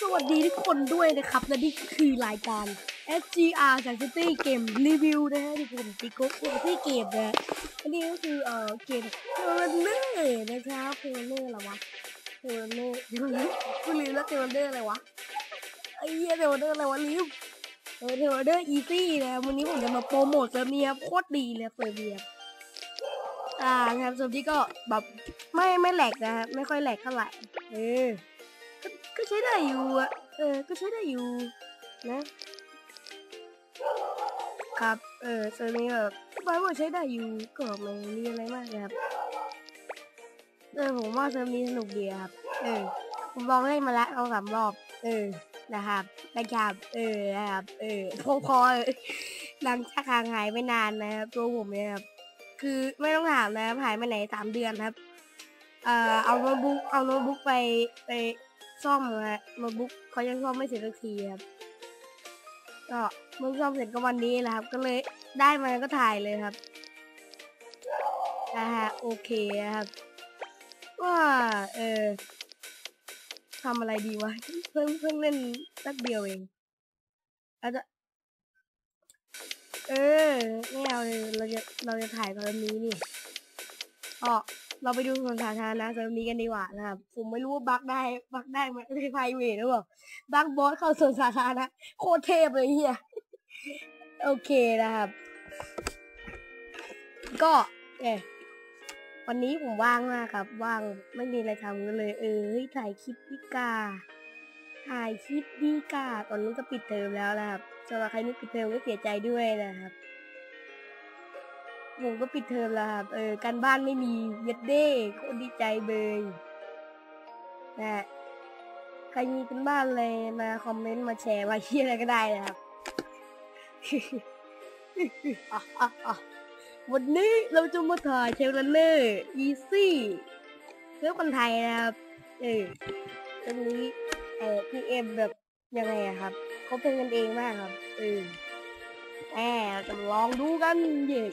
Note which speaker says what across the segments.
Speaker 1: สวัสดีทุกคนด้วยนะครับ และนี่คือรายการ SGR จาก City Game Review นะฮะที่ผมติโก้ที่เกมนะอันนี้ก็คือเอ่อเกมเทเลเนอร์นะครับเทเลเนอร์อะไรวะเทเลเนอร์ลืมกูลืมแล้วเทเลเนอร์อะไรวะไอ้เหี้ยเทเลเนอร์อะไรวะลืมเออเทเลเนอร์อีซี่นะวันนี้ผมจะมาโปรโมทเซิร์ฟนี้ครับโคตรดีเลยเซิร์ฟนี้ครับอ่านะครับเซิร์ฟนี้ก็แบบไม่ไม่แหลกนะฮะไม่ค่อยแหลกเท่าไหร่เออ ก็ใช้ได้อยู่อะเออ ก็ใช้ได้อยู่ นะ ครับ เออเซอร์นี้แบบบายว่าใช้ได้อยู่ ก็ไม่มีอะไรมากนะครับ เออผมว่าเซอร์นี้สนุกดีครับ เออ ผมลองเล่นมาแล้วเอาสามรอบ เออ นะครับนะครับ เออ นะครับ เออพอพอหลังจากห่างหายไปนานนะครับ ตัวผมเนี่ยครับ คือไม่ต้องถามนะครับหายไปไหนสามเดือนครับ เอ่อ เอาโน้ตบุ๊ก เอาโน้ตบุ๊กไปไป ซ่อมฮะโน้ตบุ๊กเขายังซ่อมไม่เสร็จสักทีครับก็เพิ่งซ่อมเสร็จก็วันนี้แหละครับ ก็เลยได้มาก็ถ่ายเลยครับนะฮะโอเคครับว่าเออทำอะไรดีวะเพิ่งเพิ่งเล่นแป๊บเดียวเองอาจจะเออไม่เอาเลยเราจะเราจะถ่ายตอนนี้นี่อ๋อ เราไปดูส่วนสาธารณะเซิร์ฟนี้กันดีกว่านะครับ ผมไม่รู้ว่าบักได้บักได้ไหมไม่ใช่ไพรเวทหรือเปล่าบักบอสเข้าส่วนสาธารณะโคตรเทพเลยเฮียโอเคนะครับ ก็เอวันนี้ผมว่างมากครับ ว่างไม่มีอะไรทำก็เลย เออเฮ้ถ่ายคลิปดีกา ถ่ายคลิปดีกา ตอนนี้ก็ปิดเทอมแล้วนะครับสำหรับใครไม่ปิดเทอมก็เสียใจด้วยนะครับ ผมก็ปิดเทอมแล้วครับ เออ การบ้านไม่มีเย็ดเด้โคตรดีใจเบยนะใครมีกันบ้านเลยมาคอมเมนต์มาแชร์มาเชียร์อะไรก็ได้นะครับ วันนี้เราจะมาถ่ายเทเลเนอร์อีซี่เพื่อคนไทยนะครับ เออตรงนี้เออพีเอ็มแบบยังไงอะครับเขาเป็นกันเองมากครับ เออแหมเราจะลองดูกันเย่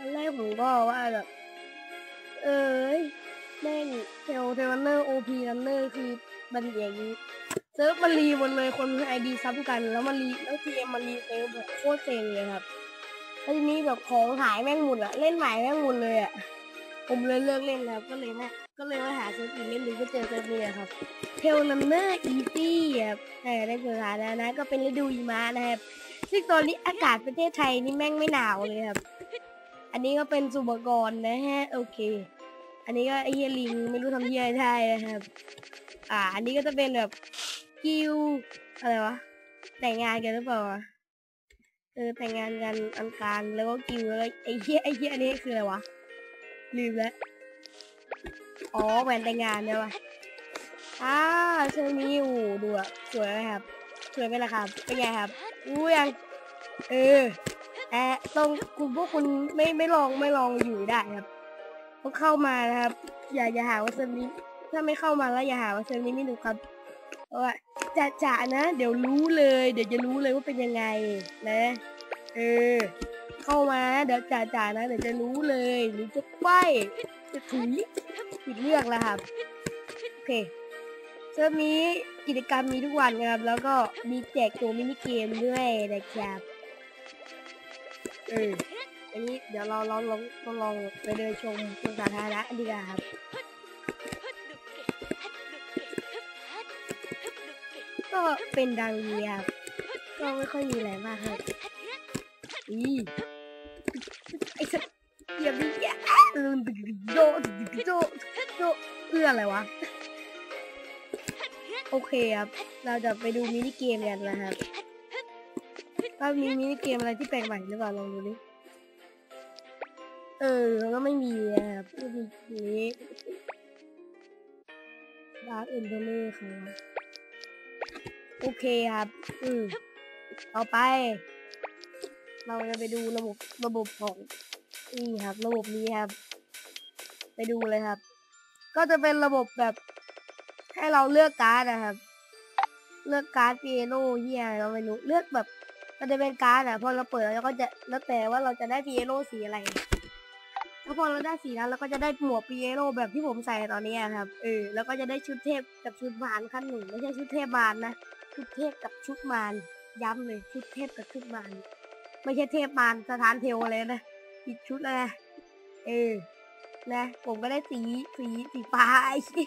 Speaker 1: อนแรกผมก็ว่าแบบ เอ้ยแม่งเทลเทลเนอร์โอพีันเนอร์คือมันอย่างนี้เซิร์ฟมันรีหมดเลยคนไอดีซ้ำกันแล้วมันรีแล้วทีเอ็มมันรีเซิร์ฟแบบโคตรเซ็งเลยครับแล้วทีนี้แบบของหายแม่งหมดอะเล่นใหม่แม่งหมดเลยอะผมเลยเลิกเล่นแล้วก็เลยไม่ก็เลยมาหาเซิร์ฟอื่นเล่นดูก็เจอเซิร์ฟนี้อะครับเทลนันเนอร์อีซี่ครับแต่ในสถานะนะก็เป็นฤดูหิมะนะครับซึ่งตอนนี้อากาศประเทศไทยนี่แม่งไม่หนาวเลยครับ อันนี้ก็เป็นสุปกรณ์นะฮะ โอเค อันนี้ก็ไอเฮียลิงไม่รู้ทำเฮียไรได้นะครับ อ่า อันนี้ก็จะเป็นแบบกิวอะไรวะ แต่งงานกันหรือเปล่าเออแต่งงานกันอันกางแล้วก็กิวแล้วไอเฮียไอเฮียอันนี้คืออะไรวะลืมแล้วอ๋อแหวนแต่งงานเนี่ยวะอ่าเชิญนี้โอ้ดูอะสวยไหมครับสวยไหมล่ะครับเป็นไงครับอู้ยังเออ แอะต้องคุณพวกคุณไม่ไม่ลองไม่ลองอยู่ได้ครับต้องเข้ามานะครับ อย่าอย่าหาว่าเซิร์ฟนี้ถ้าไม่เข้ามาแล้วอย่าหาว่าเซิร์ฟนี้ไม่หนุกครับเพราะว่าจะจะนะ เดี๋ยวรู้เลย เดี๋ยวจะรู้เลยว่าเป็นยังไงนะ เออ เข้ามาเดี๋ยวจ่าจ่านะเดี๋ยวจะรู้เลยหรือจะไปจะถุยผิดเลือกแล้วครับโอเคเซิร์ฟนี้กิจกรรมมีทุกวันนะครับ แล้วก็มีแจกตัวมินิเกมด้วยนะครับ เอออันนี้เดี๋ยวเราลองลองลองลองไปเดินชมสวนสาธารณะดีกว่าครับก็เป็นดังนี้ครับก็ไม่ค่อยมีอะไรมากครับอีไอ้สัตว์เกียบดิแย่โดโดโดเพื่ออะไรวะ โอเคครับ เราจะไปดูมินิเกมกันนะครับ ว่ามีมินิเกมอะไรที่แปลกใหม่หรือเปล่าลองดูดิเออแล้วก็ไม่มีนะครับไม่มีนี้ดาร์กเอ็นเดอร์ครับโอเคครับ อืมต่อไป เราจะไปดูระบบระบบของนี่ครับ ระบบนี้ครับ ไปดูเลยครับ ก็จะเป็นระบบแบบ ให้เราเลือกการ์ดนะครับ เลือกการ์ดเปียโนเฮียเราไม่รู้เลือกแบบ มันจะเป็นการ์ดอะพอเราเปิดเราก็จะแล้วแต่ว่าเราจะได้พีเอโรสีอะไรแล้วพอเราได้สีนั้นเราก็จะได้หมวกปีเอโรแบบที่ผมใส่ตอนนี้ครับเออแล้วก็จะได้ชุดเทพกับชุดมารขั้นหนึ่งไม่ใช่ชุดเทพมารนะชุดเทพกับชุดมารย้ำเลยชุดเทพกับชุดมารไม่ใช่เทพมารสถานเทวเลยนะผิดชุดเลยนะเออนะ ผมก็ได้สีสีสีฟ้าไอ้ชิ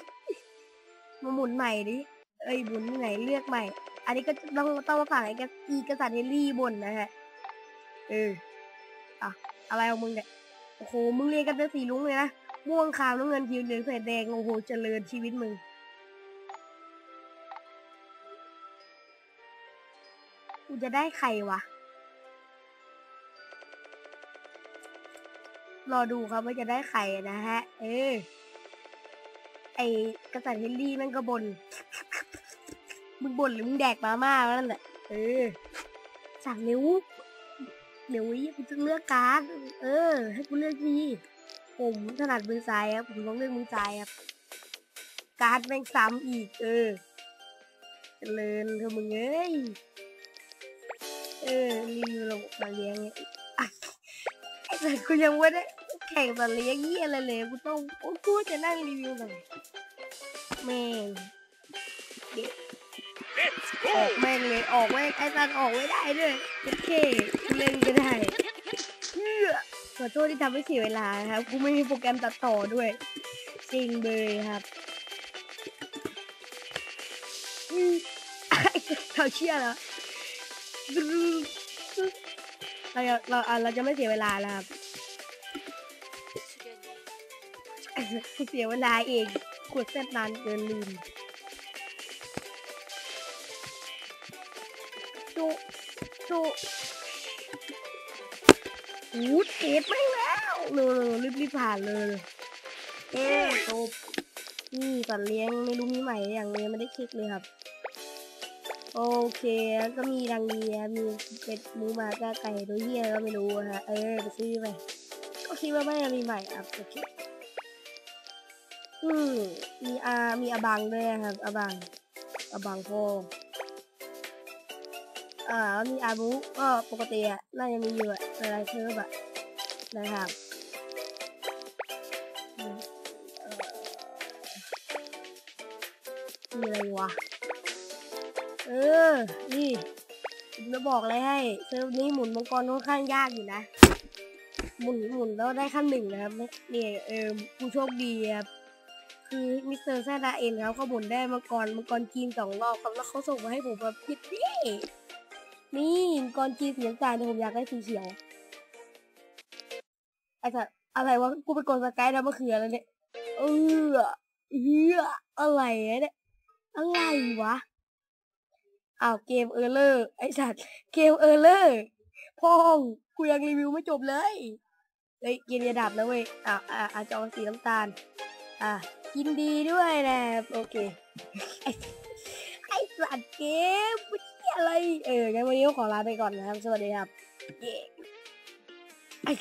Speaker 1: มาหมุนใหม่ดิเอ้ยหมุนไหนเลือกใหม่ อันนี้ก็ต้องต้องมาฝากไอ้กอีกษัตริย์เฮนรี่บนนะฮะ เอออะอะไรของมึงเนี่ย โอ้โห มึงเรียนกันเป็นสีลุ้งเลยนะ ม่วงขาวน้ำเงินเขียวเหลืองใส่แดง โอ้โห เจริญชีวิตมึง กูจะได้ใครวะ รอดูครับว่าจะได้ใครนะฮะ เออ ไอกษัตริย์เฮนรี่มันก็บน มึงบ่นหรือมึงแดกมาม่าแล้วนั่นแหละเออสั่งเร็วเดี๋ยววิกูจะเลือกการ์ดเออ ให้กูเลือกทีผมถนัดมือซ้ายครับผมต้องเลือกมือซ้ายครับ การ์ดแม่งซ้ำอีก เออเจริญเธอมึงเอ้ยเออรีวิวระบบมาเลี้ยงเนี่ยอะไอ้สัตว์กูยังไม่ได้แข่งมาเลี้ยงเยี่ยอะไรเลยกูต้องโอ้กูจะนั่งรีวิวหน่อยแม่ง
Speaker 2: Let's
Speaker 1: ออกแม่งเลยออกแม่งไอ้สันออกไม่ได้ด้วยโอเคเล่นก็ได้เพื่อขอโทษที่ทำให้เสียเวลาครับกูไม่มีโปรแกรมตัดต่อด้วยจริงเลยครับอืมเขาเชื่อแล้วเราจะเราเราจะไม่เสียเวลาแล้วครับเสียเวลาเองกดเส้นนานเกินลืม จุวูดเกตไม่งแล้วเร็วๆรีบรีบๆผ่านเลยเอ๊ะจบนี่สัตว์เลี้ยงไม่รู้มีใหม่หรือยังเลยงไม่ได้เช็คเลยครับ โอเคแล้วก็มีดังเนียมีเป็ดหมูหมาก้าไก่ตัวเหี้ยก็ไม่รู้อะฮะ เออไปซื้อไป ก็คิดว่าไม่ได้มีใหม่ครับโอเคอืมมีอา มีอาบังด้วยครับอาบังอาบังโฟ อ่ามีอาบุก็ปกติอะน่าจะมีอยู่อะอะไรเพิ่มอะนะครับมีอะไรวะ เออ นี่ผมจะบอกอะไรให้เซิร์ฟนี้หมุนมังกรค่อนข้างยากอยู่นะ หมุนหมุนแล้วได้ขั้นหนึ่งนะครับเนี่ยเออผู้โชคดีครับคือมิสเตอร์แซดาเอ็นครับเขาหมุนได้มังกรมังกรจีนสองรอบครับแล้วเขาส่งมาให้ผมแบบผิดดิ นี่กรจีสีน้ำตาลแต่ผมอยากได้สีเขียวไอ้สัสอะไรวะกูไปกดสกายแล้วมันคืออะไรเนี่ยเออเฮียอะไรเนี่ยอะไรวะอ้าวเกมเออร์เลอร์ไอ้สัตว์เกมเออร์เลอร์พ่องกูยังรีวิวไม่จบเลยเฮ้ยเกมจะดับแล้วเว้ยอ่าอ่าอาจอสีน้ำตาล อะยินดีด้วยนะโอเคไอ้ไอ้สัตว์เกม อะไร เอองั้นวันนี้ก็ขอลาไปก่อนนะครับ สวัสดีครับ เย้ไอ้